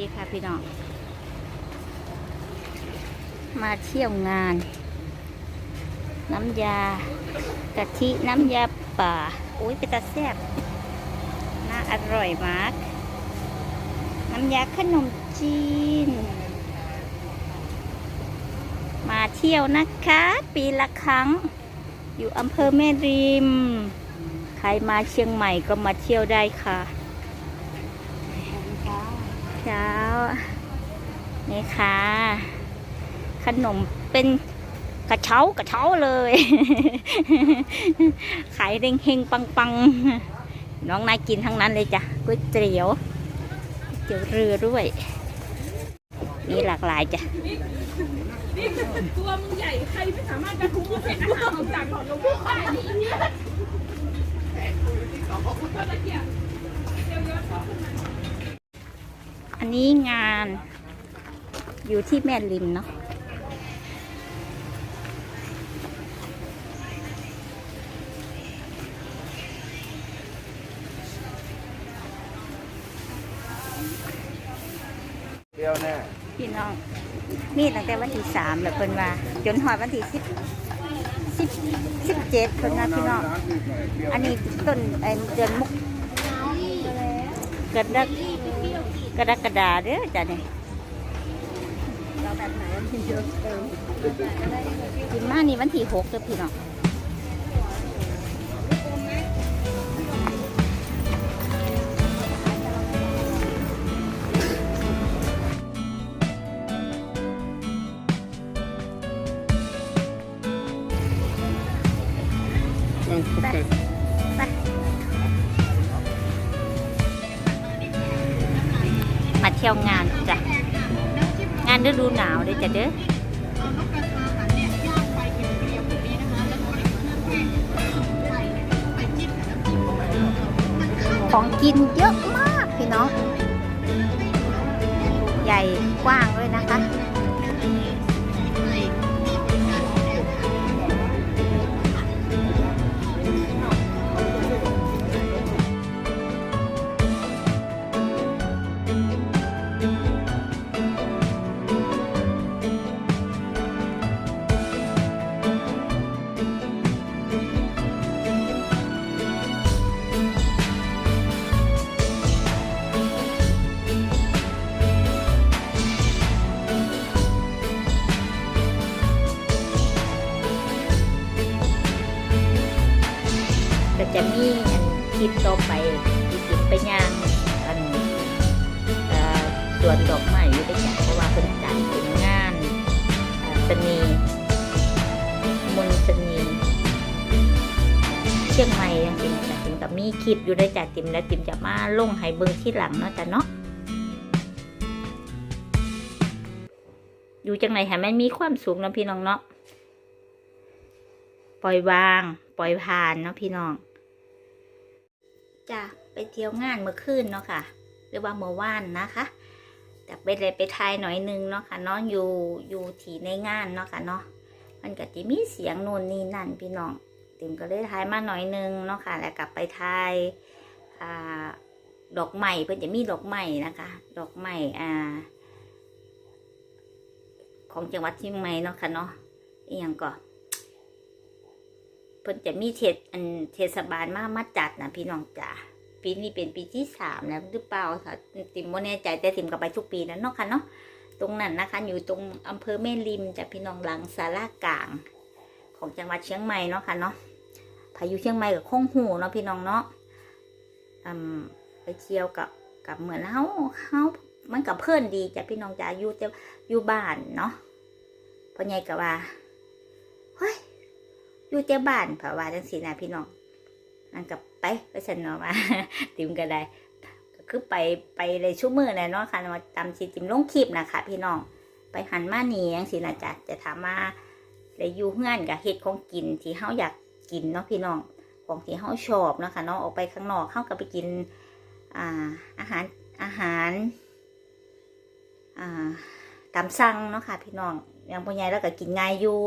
ดีค่ะพี่น้อง มาเที่ยวงาน น้ำยากะทิน้ำยาป่าอุ้ยเป็นตาแซ่บน่าอร่อยมาก น้ำยาขนมจีน มาเที่ยวนะคะ ปีละครั้ง อยู่อำเภอแม่ริม ใครมาเชียงใหม่ก็มาเที่ยวได้ค่ะ เช้านี่ค่ะ ขนมเป็นกระเช้ากระเช้าเลย ขายเร่งเฮงปังปังๆน้องนายกินทั้งนั้นเลยจ้ะก๋วยเตี๋ยวเตี๋ยวเรือด้วย มีหลากหลายจ้ะนี่ตัวมึงใหญ่ใครไม่สามารถจะทุบเผ็ดอาหารออกจากหลอดลมได้นี่เนี่ยอัน นี้งานอยู่ที่แม่ริมเนาะเดียวแน่พี่น้องมีตั้งแต่วันที่สามแล้วเพิ่นว่า จนหอดวันที่สิบสิบสิบเจ็ดเพิ่นว่าพี่น้อง อันนี้ต้นไอ้เดือนมุกกระดัก กระดักกระดาเด้อจ้ะเนี่ยกินมานี่วันที่หกเด้อพี่น้องม ฤดูหนาวเลยจ้ะเด้อของกินเยอะมากพี่น้อง ใหญ่กว้างเลยนะคะ มีคลิปอยู่ได้จาติมแล้วติมจะมาลงให้เบิ่งที่หลังเนาะจ้ะเนาะอยู่จังไหนให้มันมีความสุขเนาะพี่น้องเนาะปล่อยวาง ปล่อยผ่านเนาะพี่น้องจ้ะไปเที่ยวงานเมื่อคืนเนาะค่ะ หรือว่าเมื่อวานนะคะ แต่ไปเลยไปทายหน่อยนึงเนาะค่ะเนาะอยู่อยู่ที่ในงานเนาะค่ะเนาะมันก็จะมีเสียงโน่นนี่นั่นพี่น้อง ติมก็เลยทายมาหน่อยนึงเนาะค่ะ แล้วกลับไปทายอ่าดอกไม้เพื่อนจะมีดอกไม้นะคะ ดอกไม้อ่า ของจังหวัดเชียงใหม่เนาะค่ะเนาะอีหยังก็เพิ่นจะมีเทศอันเทศบาลมามาจัดนะพี่น้องจ๋าปีนี้เป็นปีที่สามแล้วหรือเปล่าค่ะติมโมแน่ใจแต่ติมก็ไปทุกปีแล้วเนาะค่ะเนาะตรงนั้นนะคะ อยู่ตรงอำเภอแม่ริมจากพี่น้องหลังสารากลาง ของจังหวัดเชียงใหม่เนาะค่ะเนาะ พายุเชียงใหม่กับคงหูเนาะพี่น้องเนาะอืมไปเที่ยวกับกับเหมือนเฮาเฮามันกับเพื่อนดีจ้ะพี่น้องจ๋าอยู่แต่อยู่บ้านเนาะพ่อใหญ่ก็ว่าเฮ้ยอยู่แต่บ้านเพราะว่าจังสีนะพี่น้องอันกับไปก็ฉันเนาะว่าติมก็ได้ก็คือไปไปเลยชั่วมือเลยเนาะค่ะมาตามสิติมลงคลิปนะคะพี่น้องไปหันมาหนีจังสีนะจ๊ะจะถามมาเลยอยู่เฮือนกับเห็ดของกินที่เฮาอยาก กินเนาะพี่น้องของที่เฮาชอบนะคะเนาะออกไปข้างนอกเฮาก็ไปกินอ่าอาหารอาหารอ่าตามสั่งเนาะค่ะพี่น้องอย่างพ่อใหญ่แล้วก็กินง่ายอยู่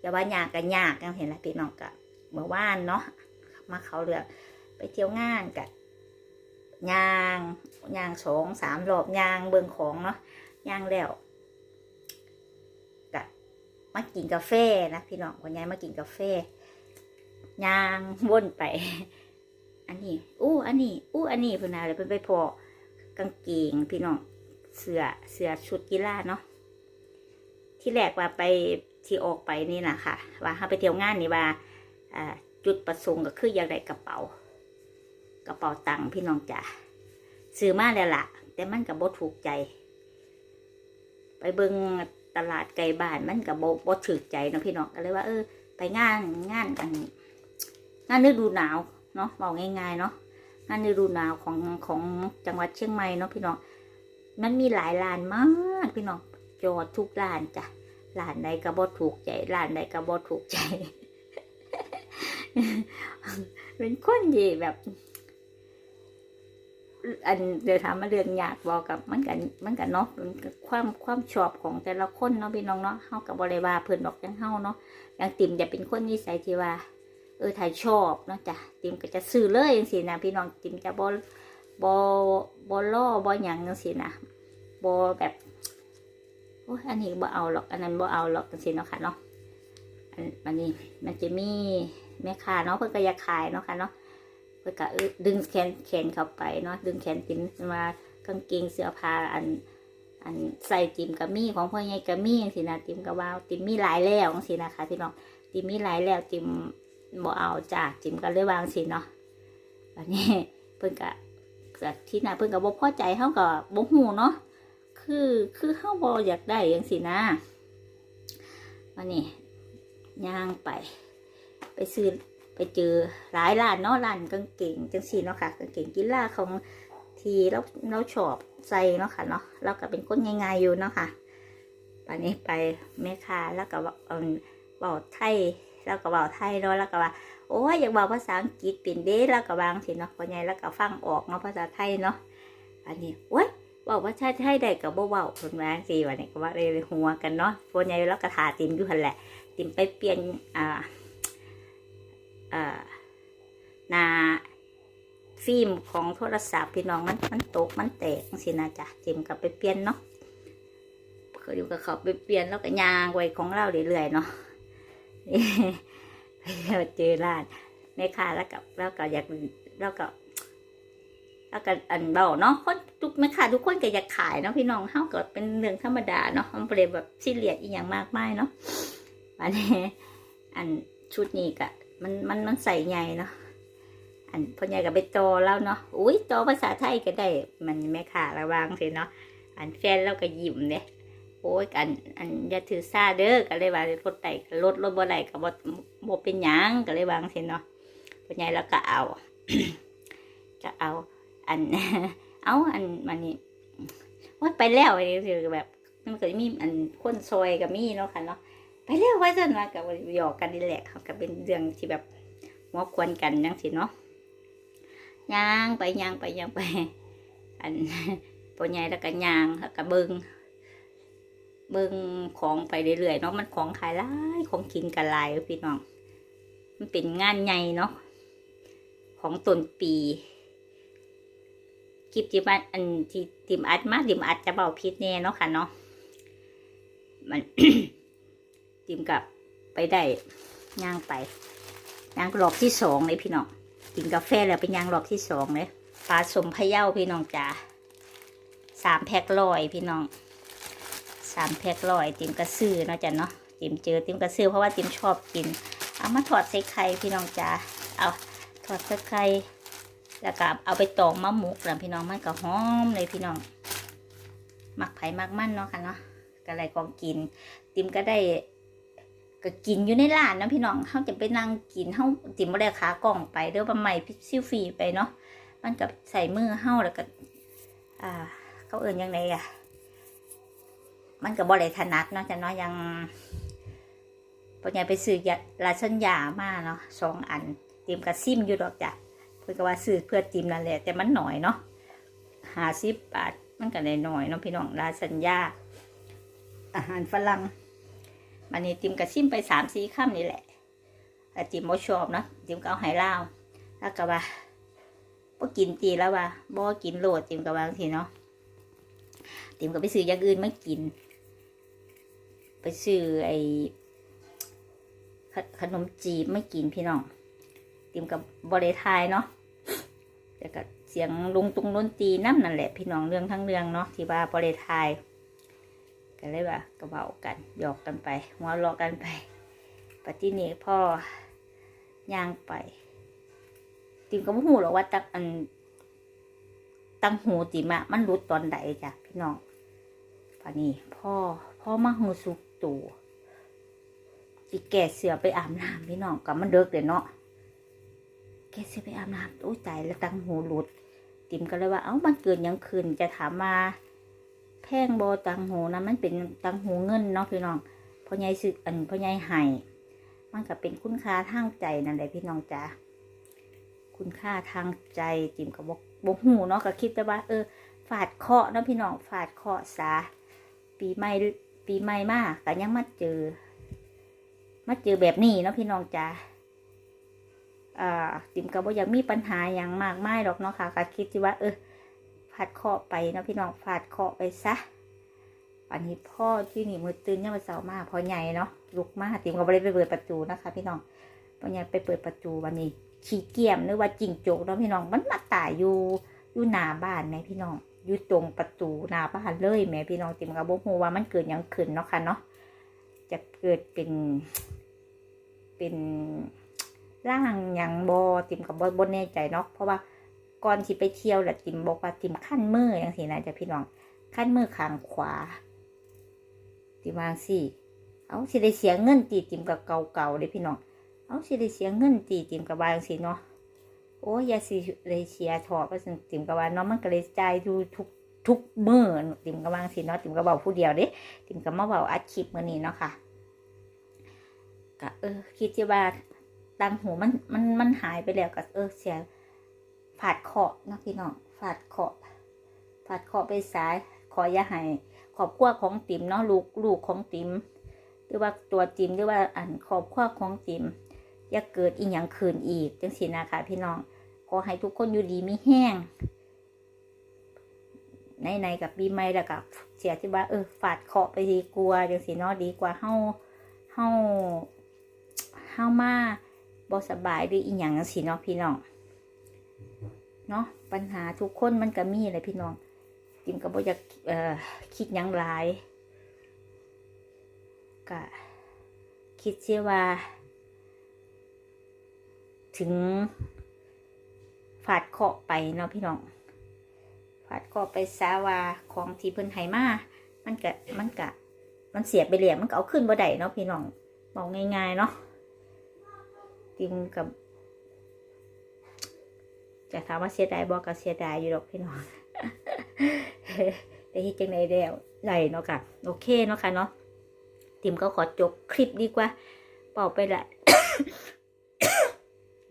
อย่าว่ายากกันยากยังเห็นละพี่น้องกับเมื่อวานเนาะมาเขาเรือไปเที่ยวงานกับยางยางสองสามรอบยางเบิงของเนาะยางแล้วกะมากินกาแฟนะพี่น้องคนยายมากินกาแฟ ยางวนไป อันนี้ อู้อันนี้ อู้อันนี้เพิ่นน่ะเลยเพิ่นไปพอกางเกงพี่น้องเสื้อเสื้อชุดกีฬาเนาะที่แรกว่าไปที่ออกไปนี่นะค่ะ ว่าเขาไปเที่ยวงานนี่ว่าจุดประสงค์ก็คืออยากได้กระเป๋า กระเป๋าตังค์พี่น้องจ๋าซื้อมาแล้วล่ะ แต่มันกับบถูกใจ ไปเบิงตลาดไก่บ้านมันกับบบ่ถูกใจเนาะพี่น้องก็เลยว่า เออ ไปงานงานอัน งานฤดูหนาวเนาะบอกง่ายๆเนาะงานฤดูหนาวของของจังหวัดเชียงใหม่เนาะพี่น้องมันมีหลายร้านมากพี่น้องจอดทุกร้านจ้ะร้านใดก็บ่ถูกใจร้านใดก็บ่ถูกใจ เป็นคนที่แบบ อันเดี๋ยวถามมาเรื่องอยากบอกกับมันกันมันกันเนาะความความชอบของแต่ละคนเนาะพี่น้องเนาะเฮากับบริวาเพิ่นดอกจังเฮาเนาะย่างติ่มจะเป็นคนนิสัยที่ว่า เออถ้าชอบเนาะจ้ะติมก็จะซื้อเลยจังซี่นะพี่น้องติมจะบ่บ่บ่ล่อบ่หยังจังซี่นะบ่แบบโอ้ยอันนี้บ่เอาหรอกอันนั้นบ่เอาหรอกจังซี่เนาะค่ะเนาะอันอันนี้มันจะมีแม่ค้าเนาะเพิ่นก็อยาขายเนาะค่ะเนาะเพื่อก็เออดึงแขนแขนเข้าไปเนาะดึงแขนติมมากางเกงเสื้อผ้าอันอันใส่ติมกะมี่ของพ่อใหญ่กะมี่สินะติมกะว่าติมมีหลายแล้วสินะคะพี่น้องติมมีหลายแล้วติม บ่เอาจ้าติมก็เลยวางสิเนาะอันนี้เพิ่นกะจากที่น่ะเพิ่นกะบ่พอใจเฮาก็บ่ฮู้เนาะคือคือเฮาบ่อยากได้จังซี่นะวันนี้ย่างไป ไปซื้อไปเจอหลายร้านเนาะร้านกางเกงจังสีเนาะค่ะกางเกงกีฬาของทีเราเราชอบใส่เนาะค่ะเนาะเราก็เป็นคนง่ายๆอยู่เนาะค่ะวันนี้ไปแม่ค้าแล้วก็เอ่อเบาไทย แล้วก็เบาไทยเนาะแล้วก็ว่า โอ้ยอยากเบาภาษาอังกฤษเป็นเด้แล้วก็วางสิเนาะพอใหญ่แล้วก็ฟังออกเนาะภาษาไทยเนาะอันนี้โอ้ยเบาภาษาไทยได้กับบ่เบาคนมาสิวันนี้ก็ว่าเลยหัวกันเนาะพอใหญ่แล้วก็ถาติมอยู่หันแหละติมไปเปลี่ยนอ่าอ่อหนาฟิล์มของโทรศัพท์พี่น้องมันมันตกมันแตกสินะจ๊ะเจมกับไปเปลี่ยนเนาะเขาอยู่กับเขาไปเปลี่ยนแล้วก็ยางไว้ของเราเรื่อยๆเนาะ ไปเจอร้านแม่ค้าแล้วก็แล้วก็อยากแล้วก็แล้วก็อันเบาเนาะคนทุกแม่ค้าทุกคนก็อยากขายเนาะพี่น้องเฮาก็เป็นเรื่องธรรมดาเนาะมันเป็นแบบซีเรียสอีกอย่างมากมายเนาะอันนี้อันชุดนี้ก็มันมันมันใส่ใหญ่เนาะอันพ่อใหญ่กับไปโตแล้วเนาะอุ้ยโตภาษาไทยก็ได้ มันแม่ขาระวังสิเนาะอันแฟนเราก็ยิ้มเนี่ย โอ้ยอันอันอย่าถือซาเด้อก็เลยว่าลดไตลดลดบ่ได้ก็บ่บ่เป็นหยังก็เลยวางสิเนาะพ่อใหญ่เราก็เอาก็เอา อัน เอาอันมันนี่ว่าไปแล้วไอ้คือแบบมันก็มีอันคนซอยกับมีเนาะค่ะเนาะไปเร็วไว้จนมากับหยอกกันนี่แหละเขาก็เป็นเรื่องที่แบบหัวควนกันจังสิเนาะย่างไปย่างไปย่างไป อันปใหญ่แล้วก็ย่างแล้วก็เบิง เบิงของไปเรื่อยๆเนาะมันของขายหลายของกินกันหลายพี่น้อง มันเป็นงานใหญ่เนาะของต้นปีคลิปที่มาอันที่ติมอัดมาติมอัดจะเบาพิษแน่เนาะค่ะเนาะมันติมกับไปได้ย่างไปย่างรอบที่สองเลยพี่น้องกินกาแฟแล้วไปย่างรอบที่สองเลยปลาสมพะเยาพี่น้องจ๋าสามแพ็คร้อยพี่น้อง สามแพ็คร้อยติมกระซื้อเนาะจ้ะเนาะติมเจอติมกระซื้อเพราะว่าติมชอบกิน เอามาถอดใส่ไข่พี่น้องจ๋าเอาถอดใส่ไข่แล้วก็เอาไปตองมะมุกแล้วพี่น้องมันก็หอมเลยพี่น้องมักไผ่มักมันเนาะค่ะเนาะก็อะไรของกิน ติมก็ได้ก็กินอยู่ในร้านเนาะพี่น้องเขาจะไปนั่งกินเขาติมบ่ได้ขากล่องไปเด้อบ่ใหม่ซิลฟรีไปเนาะมันกับใส่มือเฮาแล้วก็อ่าเขาเอื่นยังไงอะ มันก็บ่ได้ถนัดเนาะแต่เนาะยังปัญญาไปซื้อยาลาชันยามาเนาะสองอันเติมกับซิมอยู่ดอกจ้ะเพื่อก็ว่าซื้อเพื่อติมนั่นแหละแต่มันหน่อยเนาะหาสิบบาทมันก็ได้หน่อยเนาะพี่น้องลาชันยาอาหารฝรั่งมันนี่ติมกระชิมไปสามสี่ค่ำนี่แหละแต่ติมโมชอบนะติมก็เอาไหลาแล้วก็ว่าปบ่กินตีแล้วว่าบ่กินโหลดติมกับางทีเนาะติมก็ไปซื้ออย่างอื่นมากิน ไปซื้อไอ้ขนมจีบไม่กินพี่น้องติมกับบริทายเนาะแต่ก็เสียงลุงตุงดนตีน้ำนั่นแหละ พี่น้องเรื่องทั้งเรื่องเนาะที่ว่าบริทายก็เลยว่าก็เบากันหยอกกันไปหัวเราะกันไปปฏิเนพ่อย่างไปติมก็ไม่หูหรอกว่าตังอันตั้งหูติมะมันรุดตอนใดจ้ะพี่น้องปานี้พ่อพ่อมาหูสุก ตูอีแก่เสือไปอาบน้ำพี่น้องกับมันเดิกเลยเนาะแกเสือไปอาบน้ำโอ้ยตายแล้วตั้งหูหลุด ติมก็เลยว่าเอ้ามันเกินยังคืนจะถามมาแพงโบตังหูนะมันเป็นตังหูเงินเนาะพี่น้องพ่อใหญ่สึกอันพ่อใหญ่ไห้มันก็เป็นคุณค่าทางใจนั่นแหละพี่น้องจ้าคุณค่าทางใจจิมกับบกบกหูเนาะก็คิดแต่ว่า เออ ฝาดเคาะเนาะพี่น้องฝาดเคาะซาปีใหม่ ปีใหม่มากแต่ยังมาเจอ มาเจอแบบนี้เนาะพี่น้องจ้าอ่าจิมกับว่ายังมีปัญหาอย่างมากมายหรอกเนาะค่ะก็คิดที่ว่าเออฝาดเคาะไปเนาะพี่น้องฝาดเคาะไปซะอันนี้พ่อที่นี่มือตื่นเนี่ยมมาเสาร์มากพอใหญ่เนาะลุกมากจิมก็ไม่ได้ไปเปิดประตูนะคะ พี่น้องพอใหญ่ไปเปิดประตูวันนี้ขี้เกียมหรือว่าจิงโจกเนาะพี่น้องมันมาตายอยู่อยู่หน้าบ้านแหมพี่น้อง อยู่ตรงประตูหน้าบ้านเลยแม่พี่น้องติมกับบ่ฮู้ว่ามันเกิดยังขึ้นเนาะค่ะเนาะจะเกิดเป็น เป็นร่างยังบ่ติมกับบ่บ่แน่ใจเนาะเพราะว่าก่อนสิไปเที่ยวแหละติมบอกว่าติมขั้นมืออย่างสินะจ้ะพี่น้องขั้นมือข้างขวา ติมวางสิเอาสิได้เสียเงินตีติมกับเก่าๆเลยพี่น้องเอาสิได้เสียเงินตีติมกับบางสิเนาะ โอ้ยาสิเลยเสียถอดก็สิติมกับว่าเนาะมันก็เลยใจดูทุกทุกมือติมกับบางสิเนาะติมกับเบาผู้เดียวเด้ติมกับมาเบาอัดคลิปมื้อนี้เนาะค่ะก็เออ คิดที่ว่าตังหูมันมันมันหายไปแล้วก็เออเสียฝาดเคาะเนาะพี่น้องฝาดเคาะฝาดเคาะไปสายขออย่าให้ขอบครัวของติ๋มเนาะลูกลูกของติ๋มหรือว่าตัวติ๋มหรือว่าอันขอบครัวของติ๋ม อย่าเกิดอีกอย่างคืนอีกจังสินะคะพี่น้องขอให้ทุกคนอยู่ดีมีแห้งในในๆกับปีใหม่แล้วกับเสียที่ว่าเออฝาดเคาะไปดีกว่าจังสิเนาะดีกว่าเฮาเฮาเฮามาบ่สบายหรืออีหยังจังสิเนาะพี่น้องเนาะปัญหาทุกคนมันก็มีแหละพี่น้องจิมก็บ่อยากเอ่อคิดยังหลายก็คิดเสียว่า ถึงฝาดเคาะไปเนาะพี่น้องฝาดเคาะไปซาวาของที่เพิ่นให้มา มันกะมันกะ มันเสียไปแล้วมันก็เอาขึ้นบ่ได้เนาะพี่น้องบอกง่ายๆเนาะจริงกับ จะถามว่าเสียดายบอกก็เสียดายอยู่ดอกพี่น้องแต่ที่จังไดแล้วได้เนาะค่ะโอเคเนาะค่ะเนาะติมก็ขอจบคลิปดีกว่าเป่าไปละ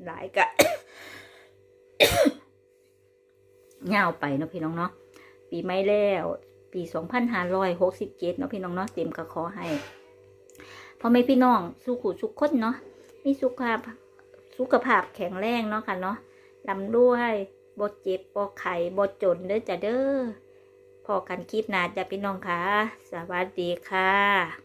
หลายกะเงาไปเนาะพี่น้องเนาะปีไม่แล้วปีสองพันห้าร้อยหกสิบเจ็ดเนาะพี่น้องเนาะเต็มก็ขอให้พ่อแม่พี่น้องสุขุสุขคนเนาะมีสุขภาพสุขภาพแข็งแรงเนาะค่ะเนาะลำด้วยบ่เจ็บบ่ไข้บ่จนเด้อจ้ะเด้อพอกันคลิปหน้าจ้ะพี่น้องค่ะ สวัสดีค่ะ